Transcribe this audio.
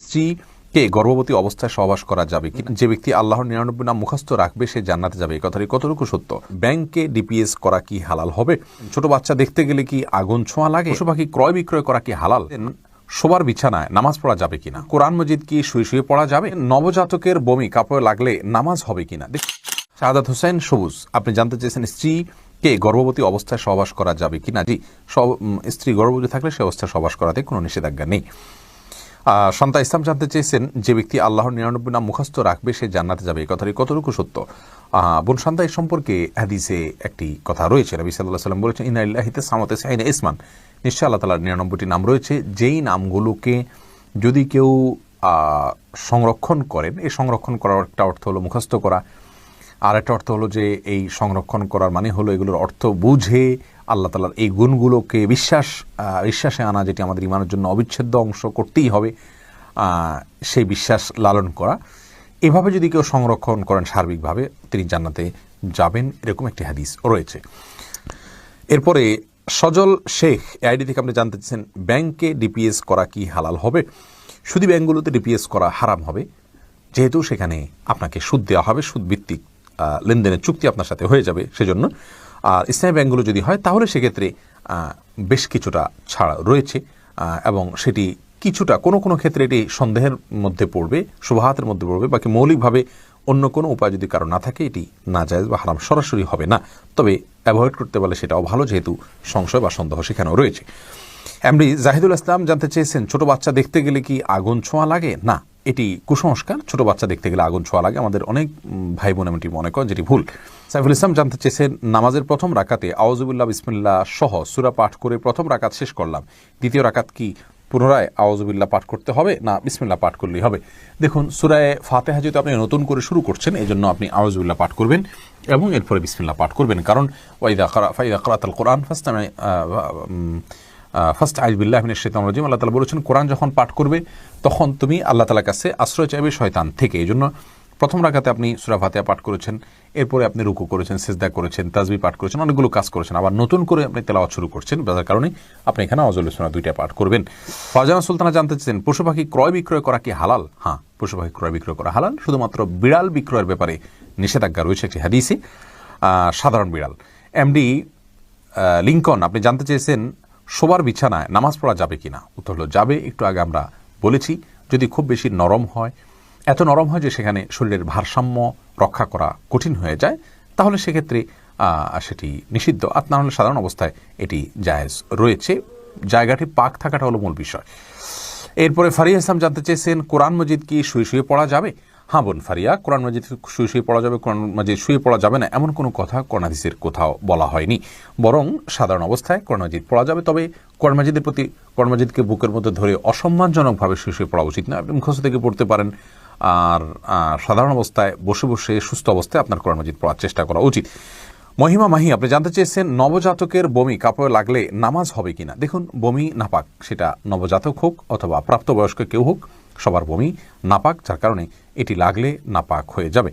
স্ত্রীকে গর্ভবতী অবস্থায় সহবাস করা যাবে কি যে ব্যক্তি আল্লাহর নিরানব্বই নাম মুখস্থ রাখবে, সে জান্নাতে যাবে। এই কথাটি কতটুকু সত্য? ব্যাংকে ডিপিএস করা কি হালাল হবে? ছোট বাচ্চা দেখতে গেলে কি আগুন ছোঁয়া লাগে? পশু পাখি ক্রয় বিক্রয় করা কি হালাল? শোবার বিছানায় নামাজ পড়া যাবে কিনা? কোরআন মজিদ কি শুয়ে শুয়ে পড়া যাবে? নবজাতকের বমি কাপড়ে লাগলে নামাজ হবে কিনা? শাহাদাত হোসেন, সবুজ। আপনি জানতে চেয়েছেন স্ত্রীকে গর্ভবতী অবস্থায় সহবাস করা যাবে কিনা? জি, সব- স্ত্রী গর্ভবতী থাকলে সে অবস্থায় সহবাস করাতে কোনো নিষেধাজ্ঞা নেই। সন্তা ইসলাম জানতে চেয়েছেন যে ব্যক্তি আল্লাহর নিরানব্বই নাম মুখস্থ রাখবে, সে জান্নাতে যাবে। এই কথাটি কতটুকু সত্য? বোন সন্তা এই সম্পর্কে হাদিসে একটি কথা রয়েছে। নবী সাল্লাহ সাল্লাম বলেছেন ইনা ইল্লাহিতে সামতে সাইন ইসমান। নিশ্চয় আল্লাহ তালার নিরানব্বইটি নাম রয়েছে। যেই নামগুলোকে যদি কেউ সংরক্ষণ করেন, এই সংরক্ষণ করার একটা অর্থ হলো মুখস্থ করা। আর একটা অর্থ হলো যে এই সংরক্ষণ করার মানে হলো এগুলোর অর্থ বুঝে আল্লাহ তালার এই গুণগুলোকে বিশ্বাস বিশ্বাসে আনা যেটি আমাদের ইমানের জন্য অবিচ্ছেদ্য অংশ করতেই হবে সেই বিশ্বাস লালন করা। এভাবে যদি কেউ সংরক্ষণ করেন সার্বিকভাবে তিনি জান্নাতে যাবেন এরকম একটি হাদিস রয়েছে। এরপরে সজল শেখ আইডি থেকে আপনি জানতে চাচ্ছেন ব্যাংকে ডিপিএস করা কি হালাল হবে? শুধু ব্যাংকগুলোতে ডিপিএস করা হারাম হবে যেহেতু সেখানে আপনাকে সুদ দেওয়া হবে সুদ ভিত্তিক আহ, লেনদেনের চুক্তি আপনার সাথে হয়ে যাবে সেজন্য। আর ইসলামী ব্যাংকগুলো যদি হয়, তাহলে সেক্ষেত্রে বেশ কিছুটা ছাড় রয়েছে এবং সেটি কিছুটা কোনো কোনো ক্ষেত্রে এটি সন্দেহের মধ্যে পড়বে, শুভাহাতের মধ্যে পড়বে, বাকি মৌলিকভাবে অন্য কোনো উপায় যদি কারও না থাকে, এটি না যায় বা হারাম সরাসরি হবে না। তবে অ্যাভয়েড করতে পারলে সেটাও ভালো, যেহেতু সংশয় বা সন্দেহ সেখানেও রয়েছে। এমনি জাহিদুল ইসলাম জানতে চেয়েছেন, ছোট বাচ্চা দেখতে গেলে কি আগুন ছোঁয়া লাগে? না। এটি কুসংস্কার। ছোট বাচ্চা দেখতে গেলে আগুন ছোঁয়া লাগে। আমাদের অনেক ভাই বোন এমনটি মনে করেন যেটি ভুল। সাইফুল ইসলাম জানতে চেয়েছেন, নামাজের প্রথম রাকাতে আওয়াজুবিল্লাহ বিসমিল্লাহ সহ সুরা পাঠ করে প্রথম রাকাত শেষ করলাম। দ্বিতীয় রাকাত কি পুনরায় আওয়াজুবিল্লাহ পাঠ করতে হবে না বিসমিল্লাহ পাঠ করলেই হবে? দেখুন, সুরায় ফাতেহা যেহেতু আপনি নতুন করে শুরু করছেন এই জন্য আপনি আওয়াজুবিল্লাহ পাঠ করবেন এবং এরপরে বিসমিল্লাহ পাঠ করবেন। কারণ ওয়াইদা ফাইদা খরাতাল কোরআন ফার্স্ট ফার্স্ট আইজবিল্লাহ মিনের শেতাম রাজিম, আল্লাহ তালা বলেছেন, কোরআন যখন পাঠ করবে, তখন তুমি আল্লাহ তালার কাছে আশ্রয় চাইবে শয়তান থেকে। এই জন্য প্রথম রাখাতে আপনি সুরা ফাতেহা পাঠ করেছেন, এরপরে আপনি রুকু করেছেন, সেজদা করেছেন তাজবি পাঠ করেছেন, অনেকগুলো কাজ করেছেন। আবার নতুন করে আপনি তেলাওয়াত শুরু করছেন, যার কারণে আপনি এখানে আওয়াজুল ইসলাম দুইটা পাঠ করবেন। ফারজানা সুলতানা জানতে চাচ্ছেন পশু পাখি ক্রয় বিক্রয় করা কি হালাল? হ্যাঁ পশু পাখি ক্রয় বিক্রয় করা হালাল, শুধুমাত্র বিড়াল বিক্রয়ের ব্যাপারে নিষেধাজ্ঞা রয়েছে একটি হাদিসে। সাধারণ বিড়াল। এমডি লিঙ্কন আপনি জানতে চেয়েছেন শোবার বিছানায় নামাজ পড়া যাবে কিনা? উত্তর হলো, যাবে। একটু আগে আমরা বলেছি, যদি খুব বেশি নরম হয়, এত নরম হয় যে সেখানে শরীরের ভারসাম্য রক্ষা করা কঠিন হয়ে যায়, তাহলে সেক্ষেত্রে সেটি নিষিদ্ধ। আর না হলে সাধারণ অবস্থায় এটি জায়েজ রয়েছে। জায়গাটি পাক থাকাটা হলো মূল বিষয়। এরপরে ফারিয়া ইসলাম জানতে চেয়েছেন, কোরআন মজিদ কি শুয়ে শুয়ে পড়া যাবে? হ্যাঁ বোন, ফারিয়া, কোরআন মজিদ শুয়ে শুয়ে পড়া যাবে, কোরআন মজিদ শুয়ে পড়া যাবে না, এমন কোনো কথা কোরআন হাদিসের কোথাও বলা হয়নি। বরং সাধারণ অবস্থায় কোরআন মজিদ পড়া যাবে, তবে কোরআন মজিদের প্রতি, কোরআন মজিদকে বুকের মধ্যে ধরে অসম্মানজনকভাবে শুয়ে শুয়ে পড়া উচিত না, আপনি মুখস্থ থেকে পড়তে পারেন। আর সাধারণ অবস্থায় বসে বসে সুস্থ অবস্থায় আপনার কোরআন মজিদ পড়ার চেষ্টা করা উচিত। মহিমা মাহি, আপনি জানতে চেয়েছেন নবজাতকের বমি কাপড়ে লাগলে নামাজ হবে কিনা? দেখুন, বমি নাপাক, সেটা নবজাতক হোক অথবা প্রাপ্তবয়স্ক কেউ হোক সবার বমি নাপাক যার কারণে এটি লাগলে নাপাক হয়ে যাবে।